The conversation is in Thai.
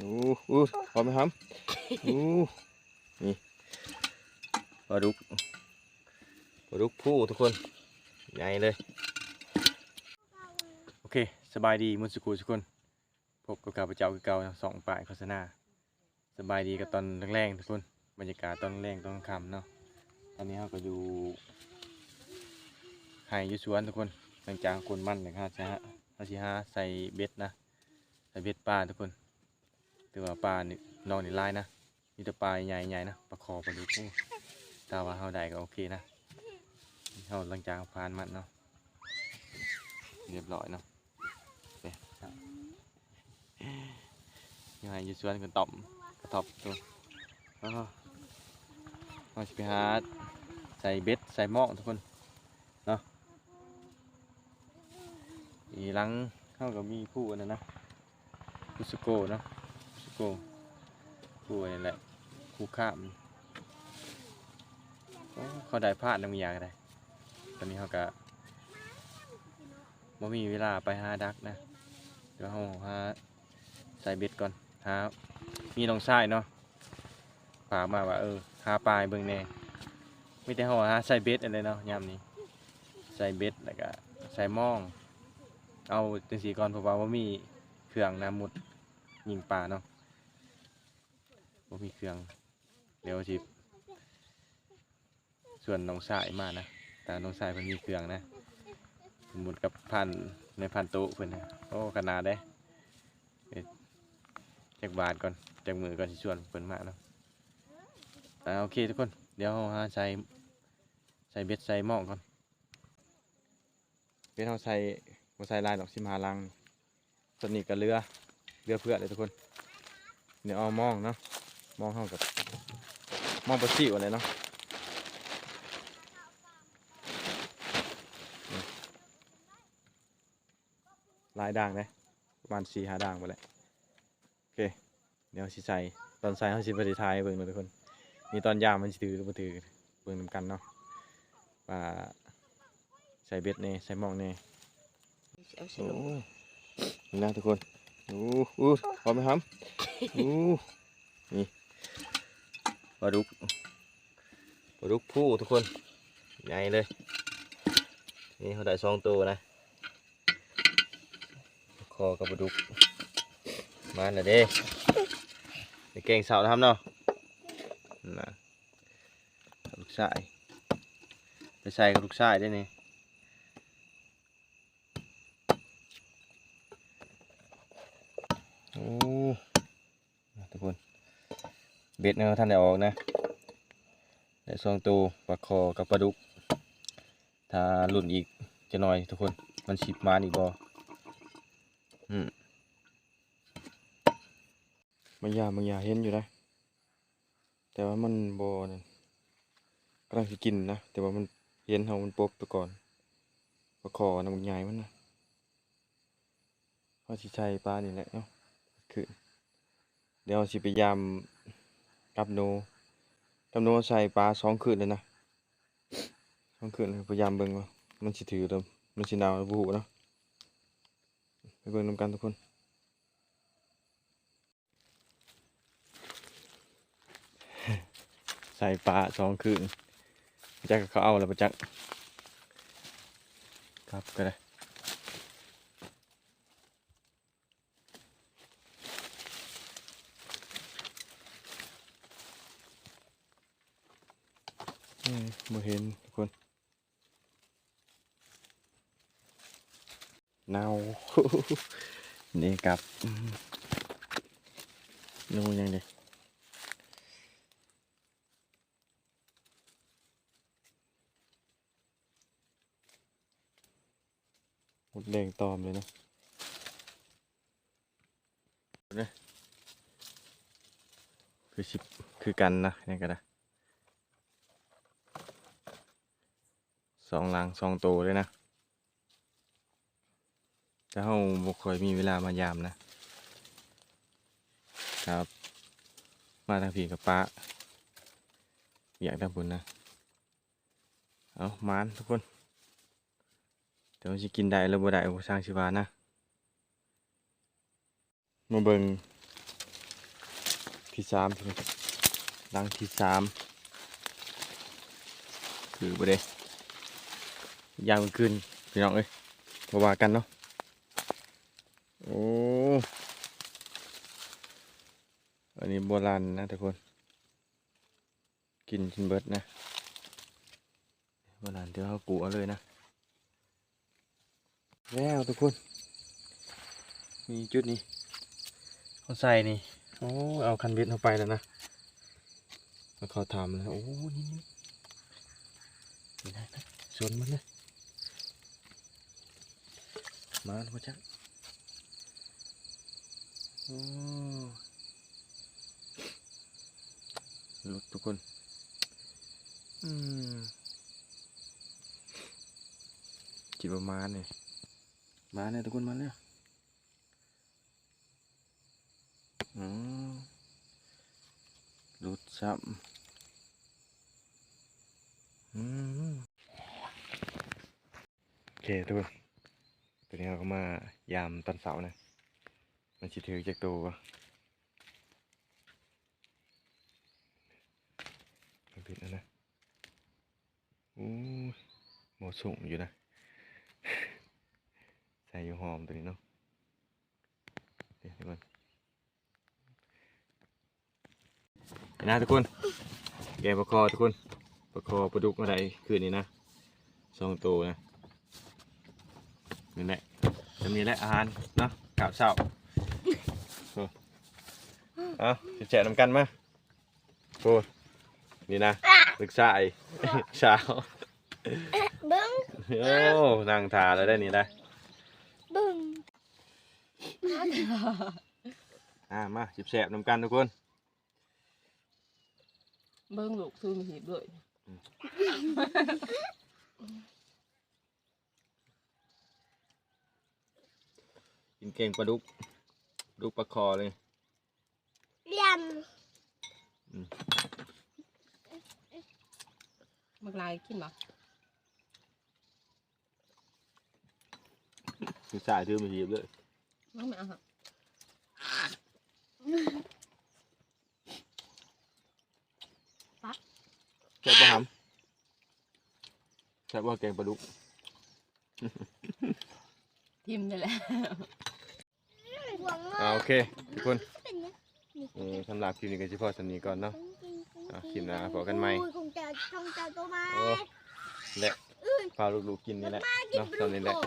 โอ้โอ้พร้อมไหมครับโอ้นี่ปลาดุกปลาดุกผู้ทุกคนใหญ่เลยโอเคสบายดีมุนสุกุทุกคนพบกับข้าพเจ้าคือเก่าสองป่ายโฆษณาสบายดีกับตอนแรกๆทุกคนบรรยากาศตอนแรกตอนค่ำเนาะตอนนี้เราก็อยู่ไห่ยู่สวนทุกคนหลังจากคนมั่นเลยครับจะฮะเราสิฮะใส่เบ็ดนะใส่เบ็ดปลาทุกคน ถือว่าปลานี่นอนนี่ลายนะมีแต่ปลาใหญ่ๆนะปลาคอปลาดุกโอ้ถ้าว่าเฮาได้ก็โอเคนะเฮาหลังจากผ่านมันเนาะเรียบร้อยเนาะไปยังไงอยู่สวนกันต่อมกระทบตัวอ้าวเราจะไปหาใส่เบ็ดใส่หม้อทุกคนเนาะอีหลังเข้ากับมีผู้อันนั้นนะคุสโกเนาะ คุสโกผู้อันนี้แหละคู่ข้ามโอ้เขาได้พลาดน้ำยาก็ได้ ตอนนี้เขาก็บ่มีเวลาไปหาดักนะ เดี๋ยวเราหาใส่เบ็ดก่อนหามีน้องชายเนาะฝากมาว่าเออหาปลาให้เบิ่งแน่ไม่แต่เฮาหาใส่เบ็ดอะไรเนาะยามนี้ใส่เบ็ดแล้วก็ใส่หม่อง เอาจังสีก่อนเพราะว่าบ่มีเครื่องน้ำมุดยิงปลาเนาะ บ่มีเครื่อง เดี๋ยวสิส่วนน้องชายมานะ แต่น้องชายเพิ่นมีเครื่องนะหมุดกับพันในพันตุเพื่อนนะโอ้ขนาดได้เอ็ดจากบาทก่อนจากมือก่อนสิชวนเพิ่นมาเนาะอ่าโอเคทุกคน เดี๋ยวเราใส่ใส่เบ็ดใส่หม้อก่อนเบ็ดเราใส่บ่ใส่ลายดอกสิมาลังสนนี้ก็เรือเรือเพื่อเลยทุกคนเดี๋ยวเอามองเนาะ มองเข้ากับหมองปลาซิวอะไรเนาะหลายด่างเลยประมาณสี่ห้าด่างไปเลยโอเคเดี๋ยวสิใส่ตอนใส่เขาสิบริทายให้เบิ่งเนาะทุกคนมีตอนยามมันสิถือหรือบ่ถือเบิ่งนำกันเนาะว่าใส่เบ็ดเน่ใส่หมองเน่เอาสโอ้นุกนี่นะทุกคนโอ้โอ้พร้อมไหมครับโอ้นี่ ปลาดุกปลาดุกผู้ทุกคนใหญ่เลย นี่เขาได้สองตัวนะ คอกับปลาดุก มาแล้วเด้ไปแกงเสาทำเนาะนั่นนะลูกชายไปใส่กับลูกชายได้นี่โอ้ทุกคน เบ็ดเนาะท่านได้ออกนะได้สองตัวปลาคอกับปลาดุก ถ้าหลุ่นอีกจะหน่อยทุกคนมันชิบมาอีกบ่อืมบางอย่างบางอย่างเห็นอยู่นะ แต่ว่ามันโบนั่นกำลังสิกินนะ แต่ว่ามันเห็นเฮามันปบไปก่อนประคอนะมันใหญ่มันนะเขาสิใช้ปลานี่แหละเนาะคือเดี๋ยวสิพยายาม กับโนกับโนใส่ปลาสองคืนเลยนะสองคืนเลยพยายามเบิ่งว่ามันสิถือเดิมมันสิหนาวบูเนาะไปเบิ่งนำกันทุกคนใส่ปลาสองคืนจักเขาเอาแล้วปะจักครับก็ได้ เอ้ยบ่เห็นทุกคนเน่านี่ครับนูยังเด็หมดแรงตอมเลยนะเนี่ยคือชิบคือกันนะนี่ก็ได้ สองหลังสองตัวเลยนะแต่เราบ่ค่อยมีเวลามายามนะครับ มาทางผีกับป้าอยากทำบุญนะ เอามานทุกคนเดี๋ยวจะกินได้หรือบ่ได้บ่สร้างชิวานะ มาเบิงที่สามลังที่สามคือบ่ได้ ยามกลางคืนพี่น้องเอ้ยบ่ว่ากันเนาะโอ้อันนี้โบราณนะทุกคน กินกินเบิดนะโบราณเดี๋ยวเขากูเอาเลยนะ แล้วทุกคน มีจุดนี้เขาใส่นี่โอ้เอาคันเบ็ดเข้าไปแล้วนะแล้วเขาทำแล้วโอ้นี่นี่นี่นะนะสวนมันเลย มาแล้วพ่อจ๊ะโอ้ลุกทุกคน อืมจิบประมาณนี่มาเนี่ยทุกคนมาเนี่ยอืมรุดซ้ำอืมโอเคทุกคน ตอนนี้เราก็มายามตอนเสาร์นะ มันชิถือจากตัวมันผิดแล้วนะโอ้หมดสูงอยู่นะ ใส่อยู่หอมตัวนี้เนาะเดี๋ยวทุกคนเห็นะทุกคนแกปลาคอทุกคนปลาคอปลาดุกอะไรคืนนี้นะสองตัวนะ นี่แหละจะมีแหละอาหารเนาะกาบเช้าโอ้เอาจะแจกน้ำกันมาโอ้นี่นะลึกสายเช้าบึ้งโอ้นั่งทาแล้วได้นี่ได้บึ้งอ่ามาจิบแสบน้ำกันทุกคน เบิ้งลูกซื้อมาเห็ดด้วย กินเก่งปลาดุกปลาดุกปลาคอเลยเลี่ยมมักลายกินบ่คือสายถือมาหีบเลยมักไม่เอาหรอกแซ่บปะหำแซ่บว่าแกงปลาดุก ทิมนี่แหละหวง อ่าโอเคทุกคนเป็นยังอืมสำหรับคลิปนี้ก็เฉพาะสำนีก่อนเนาะอะคลิปหน้าพบกันใหม่คงจะคงจะตัวมาโอ้และพาลูกๆกินนี่แหละกินเนาะปตอลานนี้ดุแหละก